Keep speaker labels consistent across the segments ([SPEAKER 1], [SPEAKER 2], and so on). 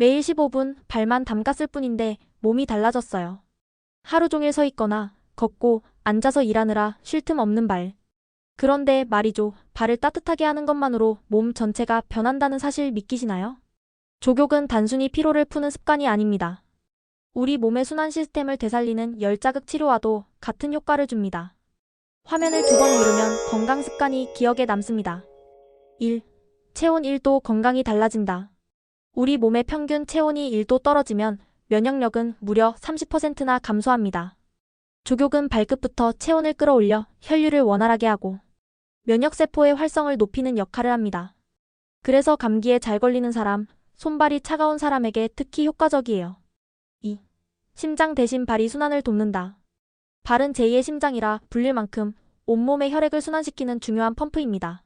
[SPEAKER 1] 매일 15분 발만 담갔을 뿐인데 몸이 달라졌어요. 하루 종일 서 있거나 걷고 앉아서 일하느라 쉴 틈 없는 발. 그런데 말이죠. 발을 따뜻하게 하는 것만으로 몸 전체가 변한다는 사실 믿기시나요? 족욕은 단순히 피로를 푸는 습관이 아닙니다. 우리 몸의 순환 시스템을 되살리는 열자극 치료와도 같은 효과를 줍니다. 화면을 두 번 누르면 건강 습관이 기억에 남습니다. 1. 체온 1도 건강이 달라진다. 우리 몸의 평균 체온이 1도 떨어지면 면역력은 무려 30%나 감소합니다. 족욕은 발끝부터 체온을 끌어올려 혈류를 원활하게 하고 면역세포의 활성을 높이는 역할을 합니다. 그래서 감기에 잘 걸리는 사람, 손발이 차가운 사람에게 특히 효과적이에요. 2. 심장 대신 발이 순환을 돕는다. 발은 제2의 심장이라 불릴 만큼 온몸의 혈액을 순환시키는 중요한 펌프입니다.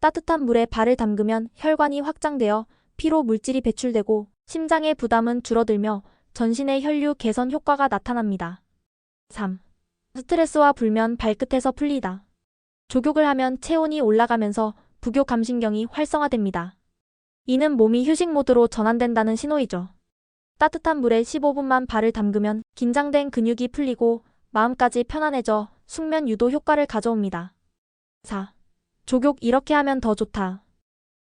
[SPEAKER 1] 따뜻한 물에 발을 담그면 혈관이 확장되어 피로 물질이 배출되고 심장의 부담은 줄어들며 전신의 혈류 개선 효과가 나타납니다. 3. 스트레스와 불면 발끝에서 풀리다. 족욕을 하면 체온이 올라가면서 부교 감신경이 활성화됩니다. 이는 몸이 휴식 모드로 전환된다는 신호이죠. 따뜻한 물에 15분만 발을 담그면 긴장된 근육이 풀리고 마음까지 편안해져 숙면 유도 효과를 가져옵니다. 4. 족욕 이렇게 하면 더 좋다.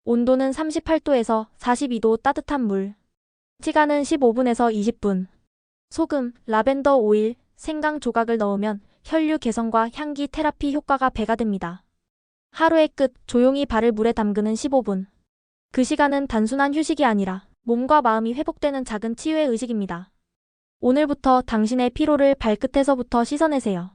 [SPEAKER 1] 온도는 38도에서 42도 따뜻한 물. 시간은 15분에서 20분. 소금, 라벤더 오일, 생강 조각을 넣으면 혈류 개선과 향기 테라피 효과가 배가 됩니다. 하루의 끝 조용히 발을 물에 담그는 15분. 그 시간은 단순한 휴식이 아니라 몸과 마음이 회복되는 작은 치유의 의식입니다. 오늘부터 당신의 피로를 발끝에서부터 씻어내세요.